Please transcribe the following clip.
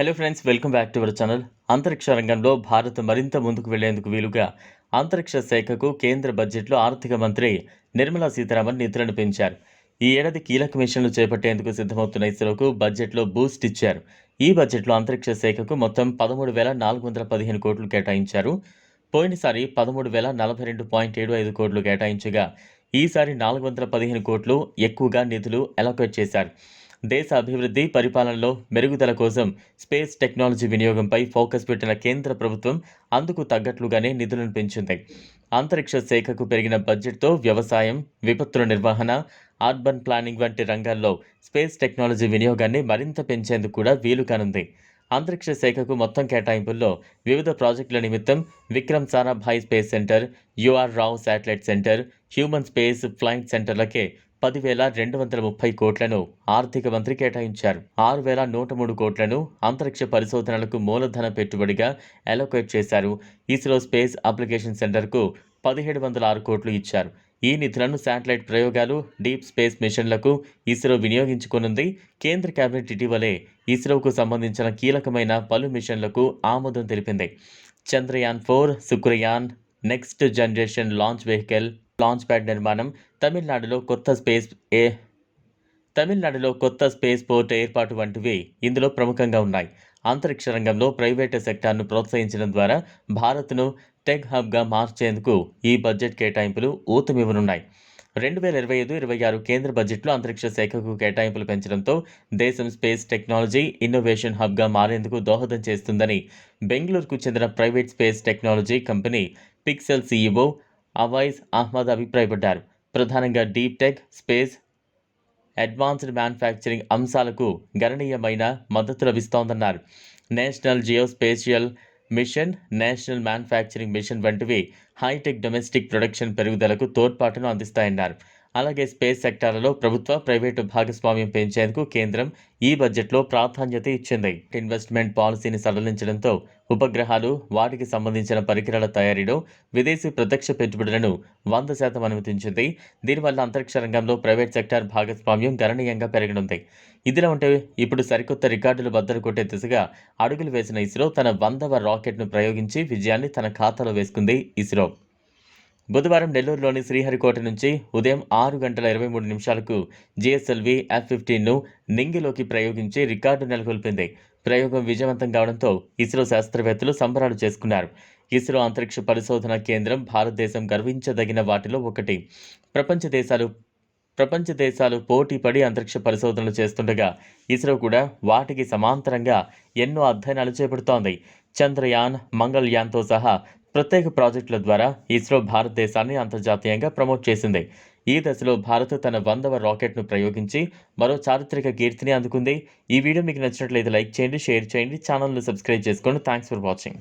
Hello friends welcome back to our channel అంతరిక్ష రంగంలో భారత్ మరింత ముందుకు వెళ్ళేందుకు వీలుగా అంతరిక్ష శాఖకు కేంద్ర బడ్జెట్లో ఆర్థిక మంత్రి నిర్మలా సీతారామన్ నిధులను పెంచారు. ఈ ఏడాది కీలక మిషన్లు చేపట్టేందుకు సిద్ధమవుతున్న ఇస్రోకు బడ్జెట్లో బూస్ట్ ఇచ్చారు. ఈ బడ్జెట్లో అంతరిక్ష శాఖకు మొత్తం పదమూడు వేల నాలుగు వందల పదిహేను కోట్లు కేటాయించారు. పోయినసారి పదమూడు వేల నలభై రెండు పాయింట్ ఏడు ఐదు కోట్లు కేటాయించగా ఈసారి నాలుగు వందల పదిహేను కోట్లు ఎక్కువగా నిధులు అలొకేట్ చేశారు. దేశ అభివృద్ధి పరిపాలనలో మెరుగుదల కోసం స్పేస్ టెక్నాలజీ వినియోగంపై ఫోకస్ పెట్టిన కేంద్ర ప్రభుత్వం అందుకు తగ్గట్లుగానే నిధులను పెంచింది. అంతరిక్ష శాఖకు పెరిగిన బడ్జెట్తో వ్యవసాయం విపత్తుల నిర్వహణ అర్బన్ ప్లానింగ్ వంటి రంగాల్లో స్పేస్ టెక్నాలజీ వినియోగాన్ని మరింత పెంచేందుకు కూడా వీలు కానుంది. అంతరిక్ష శాఖకు మొత్తం కేటాయింపుల్లో వివిధ ప్రాజెక్టుల నిమిత్తం Vikram Sarabhai space centre U R Rao satellite centre human space flight సెంటర్లకే పదివేల రెండు వందల ముప్పై కోట్లను ఆర్థిక మంత్రి కేటాయించారు. ఆరు వేల నూట మూడు కోట్లను అంతరిక్ష పరిశోధనలకు మూలధన పెట్టుబడిగా అలోకేట్ చేశారు. ఇస్రో స్పేస్ అప్లికేషన్ సెంటర్కు పదిహేడు వందల ఆరు కోట్లు ఇచ్చారు. ఈ నిధులను శాటిలైట్ ప్రయోగాలు డీప్ స్పేస్ మిషన్లకు ఇస్రో వినియోగించుకోనుంది. కేంద్ర కేబినెట్ ఇటీవలే ఇస్రోకు సంబంధించిన కీలకమైన పలు మిషన్లకు ఆమోదం తెలిపింది. Chandrayaan four Shukrayaan next generation launch vehicle launch pad నిర్మాణం తమిళనాడులో కొత్త స్పేస్ ఏ తమిళనాడులో కొత్త స్పేస్ పోర్ట్ ఏర్పాటు వంటివి ఇందులో ప్రముఖంగా ఉన్నాయి. అంతరిక్ష రంగంలో ప్రైవేటు సెక్టార్ను ప్రోత్సహించడం ద్వారా భారత్ను టెక్ హబ్గా మార్చేందుకు ఈ బడ్జెట్ కేటాయింపులు ఊతమివ్వనున్నాయి. రెండు వేల ఇరవై ఐదు ఇరవై ఆరు కేంద్ర బడ్జెట్లో అంతరిక్ష శాఖకు కేటాయింపులు పెంచడంతో దేశం స్పేస్ టెక్నాలజీ ఇన్నోవేషన్ హబ్గా మారేందుకు దోహదం చేస్తుందని బెంగళూరుకు చెందిన private space technology company Pixxel CEO Awais Ahmed అభిప్రాయపడ్డారు. ప్రధానంగా deep tech space advanced manufacturing అంశాలకు గణనీయమైన మద్దతు లభిస్తోందన్నారు. National geospatial mission national manufacturing mission వంటివి హైటెక్ డొమెస్టిక్ ప్రొడక్షన్ పెరుగుదలకు తోడ్పాటును అందిస్తాయన్నారు. అలాగే స్పేస్ సెక్టార్లలో ప్రభుత్వ ప్రైవేటు భాగస్వామ్యం పెంచేందుకు కేంద్రం ఈ బడ్జెట్లో ప్రాధాన్యత ఇచ్చింది. ఇన్వెస్ట్మెంట్ పాలసీని సడలించడంతో ఉపగ్రహాలు వాటికి సంబంధించిన పరికరాల తయారీలో విదేశీ ప్రత్యక్ష పెట్టుబడులను వంద శాతం అనుమతించింది. దీనివల్ల అంతరిక్ష రంగంలో ప్రైవేట్ సెక్టార్ భాగస్వామ్యం గణనీయంగా పెరగనుంది. ఇదిలా ఉంటే ఇప్పుడు సరికొత్త రికార్డులు బద్దలు కొట్టే దిశగా అడుగులు వేసిన ఇస్రో తన వందవ రాకెట్ను ప్రయోగించి విజయాన్ని తన ఖాతాలో వేసుకుంది ఇస్రో. బుధవారం నెల్లూరులోని శ్రీహరికోట నుంచి ఉదయం ఆరు గంటల ఇరవై మూడు నిమిషాలకు జిఎస్ఎల్వి ఎఫ్ ఫిఫ్టీన్ను నింగిలోకి ప్రయోగించి రికార్డు నెలకొల్పింది. ప్రయోగం విజయవంతం కావడంతో ఇస్రో శాస్త్రవేత్తలు సంబరాలు చేసుకున్నారు. ఇస్రో అంతరిక్ష పరిశోధన కేంద్రం భారతదేశం గర్వించదగిన వాటిలో ఒకటి. ప్రపంచ దేశాలు ప్రపంచ దేశాలు పోటీ పడి అంతరిక్ష పరిశోధనలు చేస్తుండగా ఇస్రో కూడా వాటికి సమాంతరంగా ఎన్నో అధ్యయనాలు చేపడుతోంది. చంద్రయాన్ మంగళయాన్తో సహా ప్రత్యేక ప్రాజెక్టుల ద్వారా ఇస్రో భారతదేశాన్ని అంతర్జాతీయంగా ప్రమోట్ చేసింది. ఈ దశలో భారత్ తన వందవ రాకెట్ను ప్రయోగించి మరో చారిత్రక కీర్తిని అందుకుంది. ఈ వీడియో మీకు నచ్చినట్లయితే లైక్ చేయండి షేర్ చేయండి ఛానల్ను సబ్స్క్రైబ్ చేసుకోండి థ్యాంక్స్ ఫర్ వాచింగ్.